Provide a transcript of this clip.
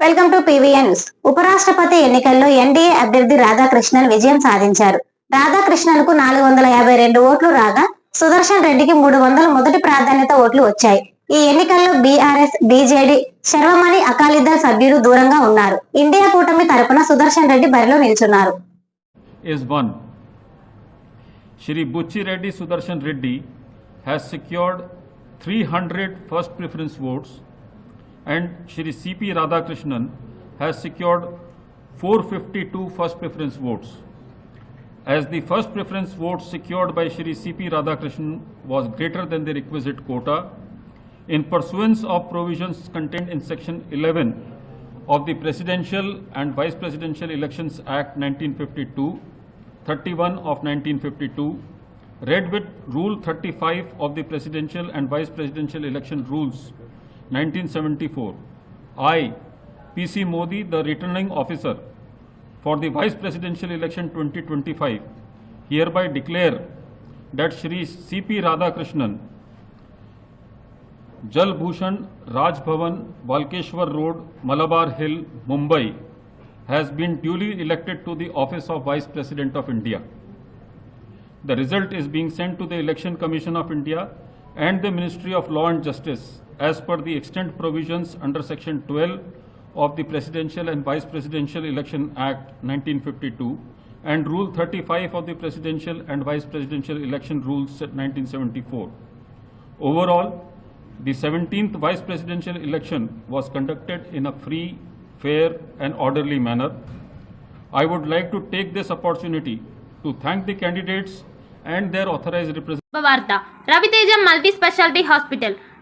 Welcome to PVN news. ఉపరాష్ట్రపతి ఎన్నికల్లో NDA అభ్యర్థి రాధాకృష్ణన్ విజయం సాధించారు. రాధాకృష్ణన్కు నాలుగు వందల యాభై రెండు ఓట్లు రాగా సుదర్శన్ రెడ్డికి మూడు వందల మొదటి ప్రాధాన్యత ఓట్లు వచ్చాయి. ఈ ఎన్నికల్లో బీఆర్ఎస్ బీజేడీ శర్వమణి అకాలీదళ్ సభ్యులు దూరంగా ఉన్నారు. ఇండియా కూటమి తరపున సుదర్శన్ రెడ్డి బరిలో నిల్చున్నారు. Shri one. Shri Buchi Reddy Sudarshan Reddy has secured 300 first and Shri CP Radhakrishnan has secured 452 first preference votes. As the first preference votes secured by Shri CP Radhakrishnan was greater than the requisite quota, in pursuance of provisions contained in section 11 of the Presidential and Vice Presidential Elections Act 1952, 31 of 1952, read with Rule 35 of the Presidential and Vice Presidential Election Rules 1974, I, PC Modi, the returning officer for the Vice Presidential Election 2025, hereby declare that Shri C.P. Radhakrishnan Jal Bhushan Raj Bhavan, Valkeshwar Road, Malabar Hill, Mumbai has been duly elected to the office of Vice President of India. The result is being sent to the Election Commission of India and the Ministry of Law and Justice as per the extent provisions under Section 12 of the Presidential and Vice Presidential Election Act 1952 and Rule 35 of the Presidential and Vice Presidential Election Rules 1974. Overall, the 17th Vice Presidential election was conducted in a free, fair and orderly manner. I would like to take this opportunity to thank the candidates and their authorized representatives. Bavarta, Ravi Teja Multi Specialty Hospital.